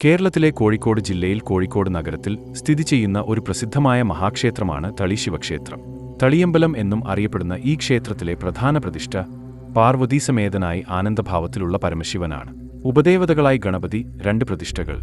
കേരളത്തിലെ കോഴിക്കോട് ജില്ലയിൽ കോഴിക്കോട് നഗരത്തിൽ സ്ഥിതി ചെയ്യുന്ന ഒരു പ്രസിദ്ധമായ മഹാക്ഷേത്രമാണ് തളി ശിവക്ഷേത്രം തളിയമ്പലം എന്നും അറിയപ്പെടുന്ന ഈ ക്ഷേത്രത്തിലെ പ്രധാന പ്രതിഷ്ഠ പാർവതീസമേതനായി ആനന്ദഭാവത്തിലുള്ള പരമശിവനാണ്. ഉപദേവതകളായി ഗണപതി രണ്ട് പ്രതിഷ്ഠകൾ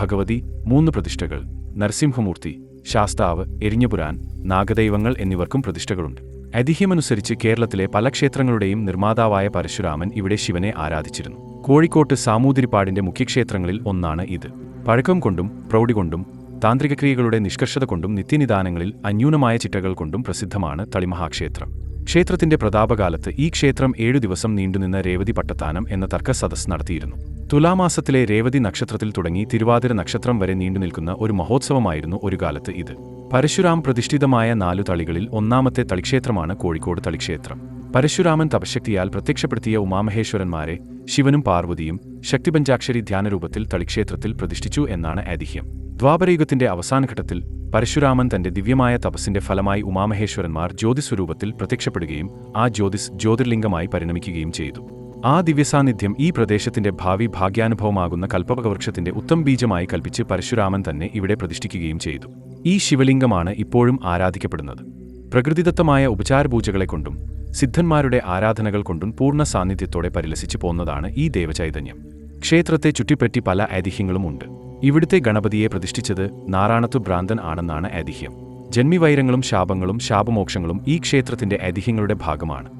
ഭഗവതി മൂന്ന് പ്രതിഷ്ഠകൾ നരസിംഹമൂർത്തി ശാസ്താവ് എരിഞ്ഞപുരാൻ നാഗദൈവങ്ങൾ എന്നിവർക്കും പ്രതിഷ്ഠകളുണ്ട്. ഐതിഹ്യമനുസരിച്ച് കേരളത്തിലെ പല ക്ഷേത്രങ്ങളുടെയും നിർമ്മാതാവായ പരശുരാമൻ ഇവിടെ ശിവനെ ആരാധിച്ചിരുന്നു. കോഴിക്കോട്ട് സാമൂതിരിപ്പാടിന്റെ മുഖ്യക്ഷേത്രങ്ങളിൽ ഒന്നാണ് ഇത്. പഴക്കം കൊണ്ടും പ്രൗഢി കൊണ്ടും താന്ത്രിക ക്രിയകളുടെ നിഷ്കർഷത കൊണ്ടും നിത്യനിദാനങ്ങളിൽ അന്യൂനമായ ചിട്ടകൾ കൊണ്ടും പ്രസിദ്ധമാണ് തളിമഹാക്ഷേത്രം. ക്ഷേത്രത്തിന്റെ പ്രതാപകാലത്ത് ഈ ക്ഷേത്രം ഏഴു ദിവസം നീണ്ടുനിന്ന രേവതി പട്ടത്താനം എന്ന തർക്ക സദസ് നടത്തിയിരുന്നു. തുലാമാസത്തിലെ രേവതി നക്ഷത്രത്തിൽ തുടങ്ങി തിരുവാതിര നക്ഷത്രം വരെ നീണ്ടുനിൽക്കുന്ന ഒരു മഹോത്സവമായിരുന്നു ഒരു കാലത്ത് ഇത്. പരശുരാം പ്രതിഷ്ഠിതമായ നാലു തളികളിൽ ഒന്നാമത്തെ തളിക്ഷേത്രമാണ് കോഴിക്കോട് തളിക്ഷേത്രം. പരശുരാമൻ തപശക്തിയാൽ പ്രത്യക്ഷപ്പെടുത്തിയ ഉമാമഹേശ്വരന്മാരെ ശിവനും പാർവതിയും ശക്തിപഞ്ചാക്ഷരി ധ്യാനരൂപത്തിൽ തളിക്ഷേത്രത്തിൽ പ്രതിഷ്ഠിച്ചു എന്നാണ് ഐതിഹ്യം. ദ്വാപരയുഗത്തിന്റെ അവസാനഘട്ടത്തിൽ പരശുരാമൻ തന്റെ ദിവ്യമായ തപസ്സിന്റെ ഫലമായി ഉമാമഹേശ്വരന്മാർ ജ്യോതിസ്വരൂപത്തിൽ പ്രത്യക്ഷപ്പെടുകയും ആ ജ്യോതിസ് ജ്യോതിർലിംഗമായി പരിണമിക്കുകയും ചെയ്തു. ആ ദിവ്യസാന്നിധ്യം ഈ പ്രദേശത്തിന്റെ ഭാവി ഭാഗ്യാനുഭവമാകുന്ന കൽപ്പകവൃക്ഷത്തിന്റെ ഉത്തം ബീജമായി കൽപ്പിച്ച് പരശുരാമൻ തന്നെ ഇവിടെ പ്രതിഷ്ഠിക്കുകയും ചെയ്തു. ഈ ശിവലിംഗമാണ് ഇപ്പോഴും ആരാധിക്കപ്പെടുന്നത്. പ്രകൃതിദത്തമായ ഉപചാരപൂജകളെ കൊണ്ടും സിദ്ധന്മാരുടെ ആരാധനകൾ കൊണ്ടും പൂർണ സാന്നിധ്യത്തോടെ പരിലസിച്ചു പോന്നതാണ് ഈ ദേവചൈതന്യം. ക്ഷേത്രത്തെ ചുറ്റിപ്പറ്റി പല ഐതിഹ്യങ്ങളുമുണ്ട്. ഇവിടുത്തെ ഗണപതിയെ പ്രതിഷ്ഠിച്ചത് നാറാണത്തു ഭ്രാന്തൻ ആണെന്നാണ് ഐതിഹ്യം. ജന്മിവൈരങ്ങളും ശാപങ്ങളും ശാപമോക്ഷങ്ങളും ഈ ക്ഷേത്രത്തിന്റെ ഐതിഹ്യങ്ങളുടെ ഭാഗമാണ്.